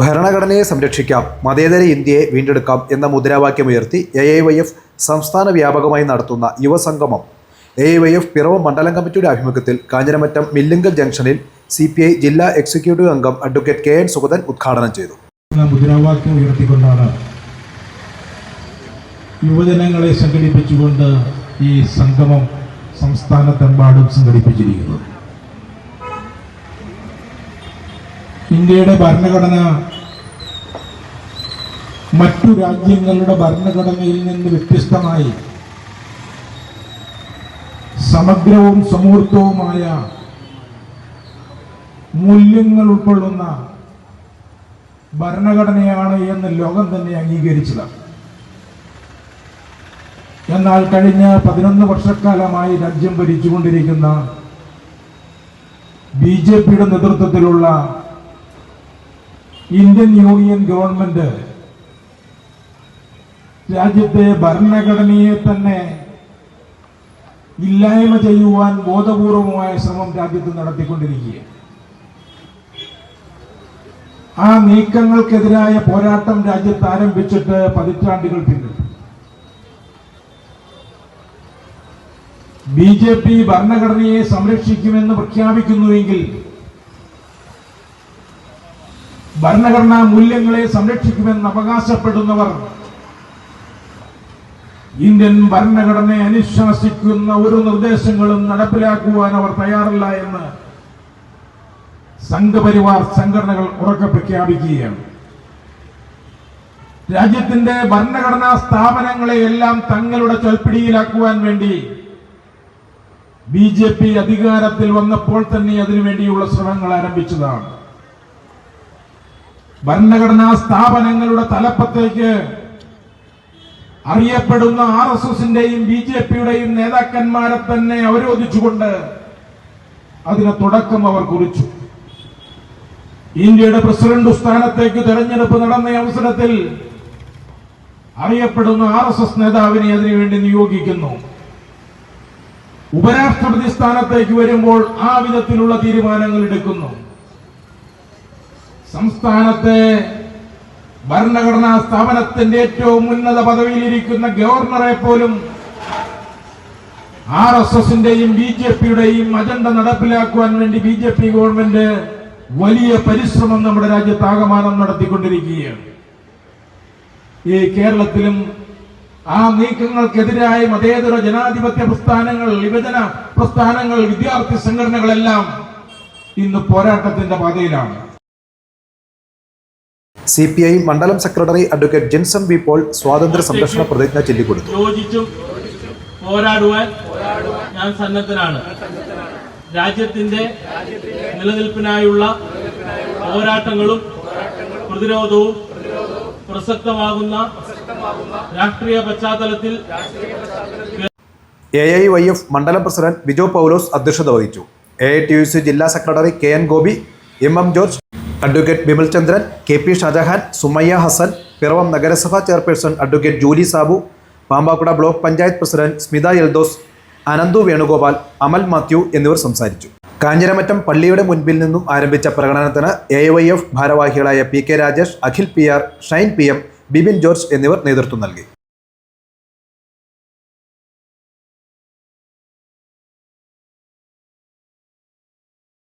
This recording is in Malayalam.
ഭരണഘടനയെ സംരക്ഷിക്കാം മതേതര ഇന്ത്യയെ വീണ്ടെടുക്കാം എന്ന മുദ്രാവാക്യമുയർത്തി എ ഐ വൈ എഫ് സംസ്ഥാന വ്യാപകമായി നടത്തുന്ന യുവസംഗമം. A I Y F Piravom മണ്ഡലം കമ്മിറ്റിയുടെ ആഭിമുഖ്യത്തിൽ കാഞ്ഞിരമറ്റം മില്ലിങ്കൽ ജംഗ്ഷനിൽ സി പി ഐ ജില്ലാ എക്സിക്യൂട്ടീവ് അംഗം അഡ്വക്കേറ്റ് കെ എൻ സുഗതൻ ഉദ്ഘാടനം ചെയ്തു. മുദ്രാവാക്യം ഉയർത്തിക്കൊണ്ടാണ് യുവജനങ്ങളെ സംഘടിപ്പിച്ചുകൊണ്ട് ഈ സംഗമം സംസ്ഥാനത്തെമ്പാടും സംഘടിപ്പിച്ചിരിക്കുന്നത്. ഇന്ത്യയുടെ ഭരണഘടന മറ്റു രാജ്യങ്ങളുടെ ഭരണഘടനയിൽ നിന്ന് വ്യത്യസ്തമായി സമഗ്രവും സമൂർത്തവുമായ മൂല്യങ്ങൾ ഉൾക്കൊള്ളുന്ന ഭരണഘടനയാണ് എന്ന് ലോകം തന്നെ അംഗീകരിച്ചതാണ്. എന്നാൽ കഴിഞ്ഞ പതിനൊന്ന് വർഷക്കാലമായി രാജ്യം ഭരിച്ചുകൊണ്ടിരിക്കുന്ന ബി ജെ പിയുടെ നേതൃത്വത്തിലുള്ള ഇന്ത്യൻ യൂണിയൻ ഗവൺമെന്റ് രാജ്യത്തെ ഭരണഘടനയെ തന്നെ ഇല്ലായ്മ ചെയ്യുവാൻ ബോധപൂർവമായ ശ്രമം രാജ്യത്ത് നടത്തിക്കൊണ്ടിരിക്കുകയാണ്. ആ നീക്കങ്ങൾക്കെതിരായ പോരാട്ടം രാജ്യത്ത് ആരംഭിച്ചിട്ട് പതിറ്റാണ്ടുകൾ പിന്നിട്ടു. ബി ജെ പി ഭരണഘടനയെ സംരക്ഷിക്കുമെന്ന് പ്രഖ്യാപിക്കുന്നുവെങ്കിൽ ഭരണഘടനാ മൂല്യങ്ങളെ സംരക്ഷിക്കുമെന്ന് അവകാശപ്പെടുന്നവർ ഇന്ത്യൻ ഭരണഘടനയെ അനുശാസിക്കുന്ന ഒരു നിർദ്ദേശങ്ങളും നടപ്പിലാക്കുവാൻ അവർ തയ്യാറല്ല എന്ന് സംഘപരിവാർ സംഘടനകൾ ഉറക്കെ പ്രഖ്യാപിക്കുകയാണ്. രാജ്യത്തിന്റെ ഭരണഘടനാ സ്ഥാപനങ്ങളെ എല്ലാം തങ്ങളുടെ ചൊൽപ്പിടിയിലാക്കുവാൻ വേണ്ടി ബി ജെ പി അധികാരത്തിൽ വന്നപ്പോൾ തന്നെ അതിനുവേണ്ടിയുള്ള ശ്രമങ്ങൾ ആരംഭിച്ചതാണ്. ഭരണഘടനാ സ്ഥാപനങ്ങളുടെ തലപ്പത്തേക്ക് അറിയപ്പെടുന്ന ആർ എസ് എസിന്റെയും ബി ജെ പിയുടെയും നേതാക്കന്മാരെ തന്നെ അവരോധിച്ചുകൊണ്ട് അതിന് തുടക്കം അവർ കുറിച്ചു. ഇന്ത്യയുടെ പ്രസിഡന്റ് സ്ഥാനത്തേക്ക് തെരഞ്ഞെടുപ്പ് നടന്ന അവസരത്തിൽ അറിയപ്പെടുന്ന ആർ എസ് എസ് നേതാവിനെ അതിനുവേണ്ടി നിയോഗിക്കുന്നു. ഉപരാഷ്ട്രപതി സ്ഥാനത്തേക്ക് വരുമ്പോൾ ആ വിധത്തിലുള്ള തീരുമാനങ്ങൾ എടുക്കുന്നു. സംസ്ഥാനത്തെ ഭരണഘടനാ സ്ഥാപനത്തിന്റെ ഏറ്റവും ഉന്നത പദവിയിലിരിക്കുന്ന ഗവർണറെ പോലും ആർ എസ് എസിന്റെയും ബി ജെ പിയുടെയും അജണ്ട നടപ്പിലാക്കുവാൻ വേണ്ടി ബി ജെ പി ഗവൺമെന്റ് വലിയ പരിശ്രമം നമ്മുടെ രാജ്യത്ത് രാജ്യത്താകമാനം നടത്തിക്കൊണ്ടിരിക്കുകയാണ്. ഈ കേരളത്തിലും ആ നീക്കങ്ങൾക്കെതിരായ മതേതര ജനാധിപത്യ പ്രസ്ഥാനങ്ങൾ വിഭജന പ്രസ്ഥാനങ്ങൾ വിദ്യാർത്ഥി സംഘടനകളെല്ലാം ഇന്ന് പോരാട്ടത്തിന്റെ പാതയിലാണ്. സി പി ഐ മണ്ഡലം secretary advocate Jinson V Paul സ്വാതന്ത്ര്യ സംരക്ഷണ പ്രതിജ്ഞ ചൊല്ലിക്കൊടുത്തു. പോരാടുവാൻ ഞാൻ സന്നദ്ധനാണ്. രാജ്യത്തിന്റെ നിലനിൽപ്പിനായുള്ള പോരാട്ടങ്ങളും പ്രതിരോധവും പ്രസക്തമാകുന്ന രാഷ്ട്രീയ പശ്ചാത്തലത്തിൽ എ ഐ വൈ എഫ് മണ്ഡലം പ്രസിഡന്റ് ബിജോ പൗലോസ് അധ്യക്ഷത വഹിച്ചു. A I T U C ജില്ലാ secretary K N Gopi M M George advocate Bimal Chandran K P Shajahan Sumayya Hassan Piravom നഗരസഭാ chairperson advocate Julie Sabu Pampakuda block panchayat president Smitha Eldhose Ananthu Venugopal Amal Mathew എന്നിവർ സംസാരിച്ചു. കാഞ്ഞിരമറ്റം പള്ളിയുടെ മുൻപിൽ നിന്നും ആരംഭിച്ച പ്രകടനത്തിന് എ വൈ എഫ് ഭാരവാഹികളായ P K Rajesh Akhil P R Shine P M Bibin George എന്നിവർ നേതൃത്വം നൽകി.